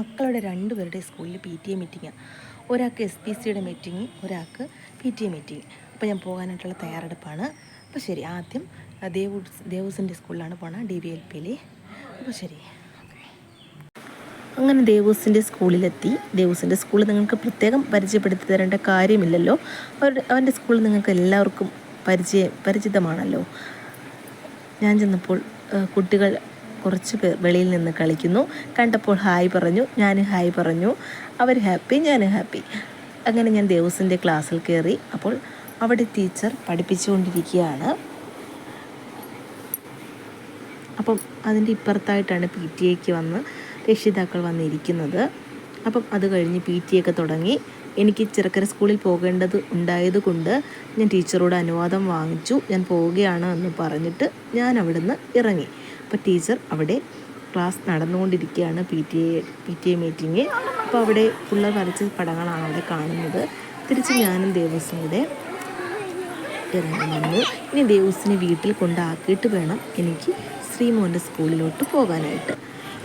മക്കളുടെ രണ്ടുപേരുടെ സ്കൂളിൽ പി ടി എ മീറ്റിംഗ് ഒരാൾക്ക് എസ് പി സിയുടെ മീറ്റിംഗ് ഒരാൾക്ക് പി ടി എ മീറ്റിംഗ് അപ്പോൾ ഞാൻ പോകാനായിട്ടുള്ള തയ്യാറെടുപ്പാണ്. അപ്പോൾ ശരി ആദ്യം ആ, ദേവു ദേവൂസിന്റെ സ്കൂളിലാണ് പോണത് ഡി വി എൽ പിയിൽ അപ്പോൾ ശരി. അങ്ങനെ ദേവൂസിന്റെ സ്കൂളിലെത്തി. ദേവൂസിന്റെ സ്കൂൾ നിങ്ങൾക്ക് പ്രത്യേകം പരിചയപ്പെടുത്തി തരേണ്ട കാര്യമില്ലല്ലോ. അവരുടെ അവന്റെ സ്കൂൾ നിങ്ങൾക്ക് എല്ലാവർക്കും പരിചയ പരിചിതമാണല്ലോ. ഞാൻ ചെന്നപ്പോൾ കുട്ടികൾ കുറച്ച് പേർ വെളിയിൽ നിന്ന് കളിക്കുന്നു. കണ്ടപ്പോൾ ഹായ് പറഞ്ഞു. ഞാൻ ഹായ് പറഞ്ഞു. അവർ ഹാപ്പി ഞാൻ ഹാപ്പി. അങ്ങനെ ഞാൻ ദേവസിന്റെ ക്ലാസ്സിൽ കയറി. അപ്പോൾ അവിടെ ടീച്ചർ പഠിപ്പിച്ചുകൊണ്ടിരിക്കുകയാണ്. അപ്പം അതിന്റെ ഇപ്പുറത്തായിട്ടാണ് പി ടി എക്ക് വന്ന് രക്ഷിതാക്കൾ വന്നിരിക്കുന്നത്. അപ്പം അത് കഴിഞ്ഞ് പി ടി ഒക്കെ തുടങ്ങി. എനിക്ക് ചെറുക്കര സ്കൂളിൽ പോകേണ്ടത് ഉണ്ടായത് കൊണ്ട് ഞാൻ ടീച്ചറോട് അനുവാദം വാങ്ങിച്ചു. ഞാൻ പോവുകയാണ് എന്ന് പറഞ്ഞിട്ട് ഞാൻ അവിടുന്ന് ഇറങ്ങി. അപ്പോൾ ടീച്ചർ അവിടെ ക്ലാസ് നടന്നുകൊണ്ടിരിക്കുകയാണ് P T A P T A meeting അപ്പോൾ അവിടെ പിള്ളേർ വരച്ച പടങ്ങളാണ് അവിടെ കാണുന്നത്. തിരിച്ച് ഞാനും ദേവസ്വം കൂടെ ഇറങ്ങി വന്നു. ഇനി ദേവൂസിനെ വീട്ടിൽ കൊണ്ടാക്കിയിട്ട് വേണം എനിക്ക് ശ്രീമോന്റെ സ്കൂളിലോട്ട് പോകാനായിട്ട്.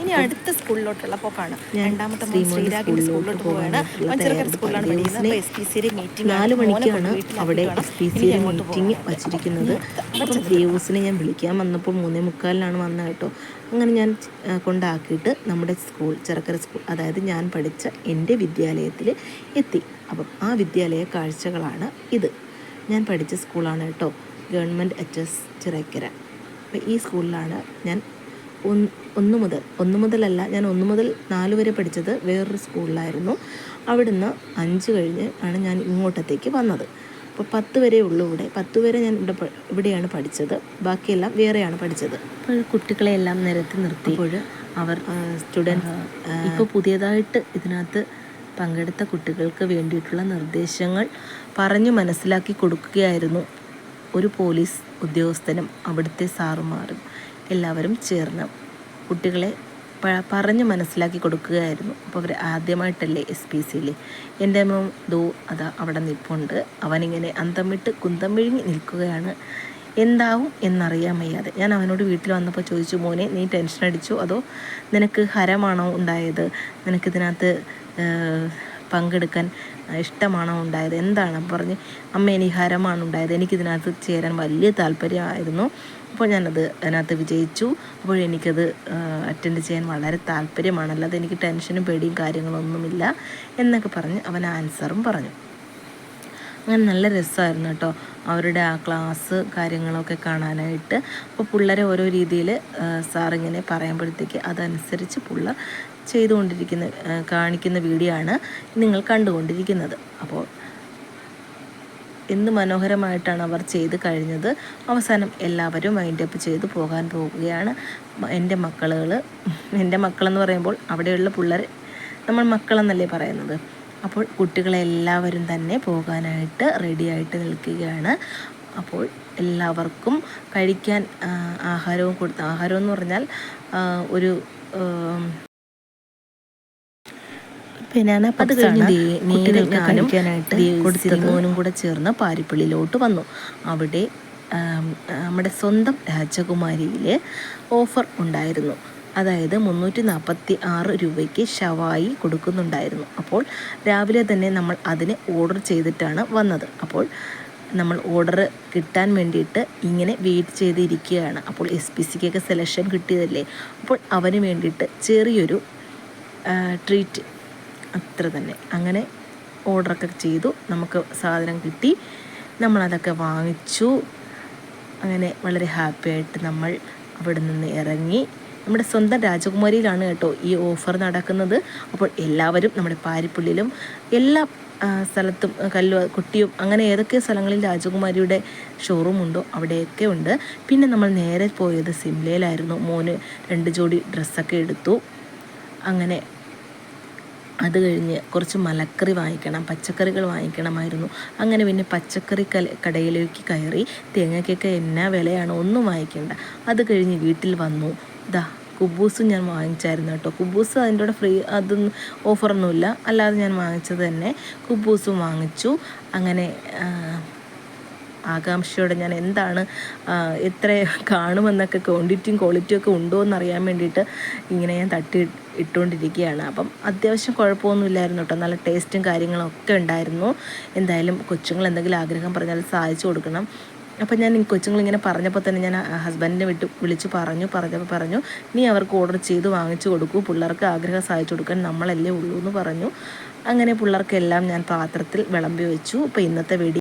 ഇനി അടുത്ത സ്കൂളിലോട്ടുള്ള പോക്കാണ്. രണ്ടാമത്തെ മോൻ ശ്രീരാഗിന്റെ സ്കൂളിലോട്ട് പോവാണ് അവൻ സ്കൂളിലാണ് പഠിക്കുന്നത്. എസ് പി സിയുടെ മീറ്റിംഗ് നാല് മണിക്കാണ് അവിടെ എസ് പി സിയുടെ മീറ്റിംഗ് വച്ചിരിക്കുന്നത്. അപ്പം ദേവൂസിനെ ഞാൻ വിളിക്കാൻ വന്നപ്പോൾ മൂന്നേ മുക്കാലിനാണ് വന്നത് കേട്ടോ. അങ്ങനെ ഞാൻ കൊണ്ടാക്കിയിട്ട് നമ്മുടെ സ്കൂൾ ചെറുക്കര സ്കൂൾ അതായത് ഞാൻ പഠിച്ച എന്റെ വിദ്യാലയത്തിൽ എത്തി. അപ്പം ആ വിദ്യാലയ കാഴ്ചകളാണ് ഇത്. ഞാൻ പഠിച്ച സ്കൂളാണ് കേട്ടോ. Government H S Chirakkara. അപ്പം ഈ സ്കൂളിലാണ് ഞാൻ ഒന്ന് മുതൽ ഒന്ന് മുതലല്ല ഞാൻ ഒന്ന് മുതൽ നാല് വരെ പഠിച്ചത് വേറൊരു സ്കൂളിലായിരുന്നു. അവിടുന്ന് അഞ്ച് കഴിഞ്ഞ് ആണ് ഞാൻ ഇങ്ങോട്ടത്തേക്ക് വന്നത്. അപ്പോൾ പത്ത് വരെ ഉള്ളൂ ഇവിടെ. പത്ത് വരെ ഞാൻ ഇവിടെ ഇവിടെയാണ് പഠിച്ചത്. ബാക്കിയെല്ലാം വേറെയാണ് പഠിച്ചത്. അപ്പോൾ കുട്ടികളെ എല്ലാം നിരത്തി നിർത്തിയപ്പോൾ അവർ സ്റ്റുഡൻസ് ഇപ്പോൾ പുതിയതായിട്ട് ഇതിനകത്ത് പങ്കെടുത്ത കുട്ടികൾക്ക് വേണ്ടിയിട്ടുള്ള നിർദ്ദേശങ്ങൾ പറഞ്ഞു മനസ്സിലാക്കി കൊടുക്കുകയായിരുന്നു ഒരു പോലീസ് ഉദ്യോഗസ്ഥനും അവിടുത്തെ സാറുമാറും എല്ലാവരും ചേർന്ന്. കുട്ടികളെ പറഞ്ഞു മനസ്സിലാക്കി കൊടുക്കുകയായിരുന്നു. അപ്പോൾ അവർ ആദ്യമായിട്ടല്ലേ എസ് പി സിയിൽ എന്റെ അമ്മ ദോ അതാ അവിടെ നിൽപ്പുണ്ട് അവനിങ്ങനെ അന്തം വിട്ട് കുന്തം വിഴുങ്ങി നിൽക്കുകയാണ്. എന്താവും എന്നറിയാൻ വയ്യാതെ. ഞാൻ അവനോട് വീട്ടിൽ വന്നപ്പോൾ ചോദിച്ചു മോനെ നീ ടെൻഷൻ അടിച്ചു? അതോ നിനക്ക് ഹരമാണോ ഉണ്ടായത്? നിനക്കിതിനകത്ത് പങ്കെടുക്കാൻ ഇഷ്ടമാണോ ഉണ്ടായത്? എന്താണ്? പറഞ്ഞ് അമ്മ എനിക്ക് ഹരമാണ് ഉണ്ടായത്. എനിക്കിതിനകത്ത് ചേരാൻ വലിയ താല്പര്യമായിരുന്നു. അപ്പോൾ ഞാനത് അതിനകത്ത് വിജയിച്ചു. അപ്പോൾ എനിക്കത് അറ്റൻഡ് ചെയ്യാൻ വളരെ താല്പര്യമാണ്. അല്ലാതെ എനിക്ക് ടെൻഷനും പേടിയും കാര്യങ്ങളൊന്നുമില്ല എന്നൊക്കെ പറഞ്ഞ് അവൻ ആൻസറും പറഞ്ഞു. അങ്ങനെ നല്ല രസമായിരുന്നു കേട്ടോ. അവരുടെ ആ ക്ലാസ് കാര്യങ്ങളൊക്കെ കാണാനായിട്ട്. അപ്പോൾ പിള്ളേരെ ഓരോ രീതിയിൽ സാറിങ്ങനെ പറയുമ്പോഴത്തേക്ക് അതനുസരിച്ച് പിള്ളേർ ചെയ്തുകൊണ്ടിരിക്കുന്ന കാണിക്കുന്ന വീഡിയോ ആണ് നിങ്ങൾ കണ്ടുകൊണ്ടിരിക്കുന്നത്. അപ്പോൾ എന്ത് മനോഹരമായിട്ടാണ് അവർ ചെയ്ത് കഴിഞ്ഞത്. അവസാനം എല്ലാവരും വൈൻഡപ്പ് ചെയ്ത് പോകാൻ പോവുകയാണ്. എന്റെ മക്കളുകൾ എന്റെ മക്കളെന്ന് പറയുമ്പോൾ അവിടെയുള്ള പിള്ളേർ നമ്മൾ മക്കളെന്നല്ലേ പറയുന്നത്. അപ്പോൾ കുട്ടികളെല്ലാവരും തന്നെ പോകാനായിട്ട് റെഡിയായിട്ട് നിൽക്കുകയാണ്. അപ്പോൾ എല്ലാവർക്കും കഴിക്കാൻ ആഹാരവും കൊടുത്ത് ആഹാരം എന്ന് പറഞ്ഞാൽ ഒരു ബനാന അത് കഴിഞ്ഞ് നേരെ ഞാനും കൊടുത്തിരിമോനും കൂടെ ചേർന്ന് പാരിപ്പള്ളിയിലോട്ട് വന്നു. അവിടെ നമ്മുടെ സ്വന്തം രാജകുമാരിയിൽ ഓഫർ ഉണ്ടായിരുന്നു. അതായത് മുന്നൂറ്റി നാൽപ്പത്തി ആറ് രൂപയ്ക്ക് ഷവായി കൊടുക്കുന്നുണ്ടായിരുന്നു. അപ്പോൾ രാവിലെ തന്നെ നമ്മൾ അതിന് ഓർഡർ ചെയ്തിട്ടാണ് വന്നത്. അപ്പോൾ നമ്മൾ ഓർഡർ കിട്ടാൻ വേണ്ടിയിട്ട് ഇങ്ങനെ വെയിറ്റ് ചെയ്തിരിക്കുകയാണ്. അപ്പോൾ എസ് പി സിക്കൊക്കെ സെലക്ഷൻ കിട്ടിയതല്ലേ? അപ്പോൾ അവന് വേണ്ടിയിട്ട് ചെറിയൊരു ട്രീറ്റ് അത്ര തന്നെ. അങ്ങനെ ഓർഡറൊക്കെ ചെയ്തു. നമുക്ക് സാധനം കിട്ടി. നമ്മളതൊക്കെ വാങ്ങിച്ചു. അങ്ങനെ വളരെ ഹാപ്പി ആയിട്ട് നമ്മൾ അവിടെ നിന്ന് ഇറങ്ങി. നമ്മുടെ സ്വന്തം രാജകുമാരിയിലാണ് കേട്ടോ ഈ ഓഫർ നടക്കുന്നത്. അപ്പോൾ എല്ലാവരും നമ്മുടെ പാരിപ്പുള്ളിലും എല്ലാ സ്ഥലത്തും കല്ലു കുട്ടിയും അങ്ങനെ ഏതൊക്കെ സ്ഥലങ്ങളിൽ രാജകുമാരിയുടെ ഷോറൂം ഉണ്ടോ അവിടെയൊക്കെ ഉണ്ട്. പിന്നെ നമ്മൾ നേരെ പോയത് സിംലയിലായിരുന്നു. മോന് രണ്ട് ജോഡി ഡ്രസ്സൊക്കെ എടുത്തു. അങ്ങനെ അത് കഴിഞ്ഞ് കുറച്ച് മലക്കറി വാങ്ങിക്കണം പച്ചക്കറികൾ വാങ്ങിക്കണമായിരുന്നു. അങ്ങനെ പിന്നെ പച്ചക്കറി കടയിലേക്ക് കയറി തേങ്ങയ്ക്കൊക്കെ എന്നാ വിലയാണ് ഒന്നും വാങ്ങിക്കേണ്ട. അത് കഴിഞ്ഞ് വീട്ടിൽ വന്നു. ദാ കുബൂസും ഞാൻ വാങ്ങിച്ചായിരുന്നു കേട്ടോ. കുബൂസ് അതിന്റെ കൂടെ ഫ്രീ അതൊന്നും ഓഫറൊന്നുമില്ല. അല്ലാതെ ഞാൻ വാങ്ങിച്ചത് തന്നെ കുബൂസും വാങ്ങിച്ചു. അങ്ങനെ ആകാംക്ഷയോടെ ഞാൻ എന്താണ് എത്ര കാണുമെന്നൊക്കെ ക്വാണ്ടിറ്റിയും ക്വാളിറ്റിയും ഒക്കെ ഉണ്ടോ എന്നറിയാൻ വേണ്ടിയിട്ട് ഇങ്ങനെ ഞാൻ തട്ടി ഇട്ടുകൊണ്ടിരിക്കുകയാണ് അപ്പം അത്യാവശ്യം കുഴപ്പമൊന്നുമില്ലായിരുന്നു കേട്ടോ. നല്ല ടേസ്റ്റും കാര്യങ്ങളും ഒക്കെ ഉണ്ടായിരുന്നു. എന്തായാലും കൊച്ചുങ്ങൾ എന്തെങ്കിലും ആഗ്രഹം പറഞ്ഞാൽ സാധിച്ചു കൊടുക്കണം. അപ്പം ഞാൻ കൊച്ചുങ്ങളിങ്ങനെ പറഞ്ഞപ്പോൾ തന്നെ ഞാൻ ഹസ്ബൻഡിനെ വിട്ട് വിളിച്ച് പറഞ്ഞു പറഞ്ഞപ്പോൾ പറഞ്ഞു നീ അവർക്ക് ഓർഡർ ചെയ്ത് വാങ്ങിച്ചു കൊടുക്കൂ. പിള്ളേർക്ക് ആഗ്രഹം സാധിച്ചു കൊടുക്കാൻ നമ്മളല്ലേ ഉള്ളൂ എന്ന് പറഞ്ഞു. അങ്ങനെ പിള്ളേർക്കെല്ലാം ഞാൻ പാത്രത്തിൽ വിളമ്പി വെച്ചു. അപ്പോൾ ഇന്നത്തെ വീഡിയോ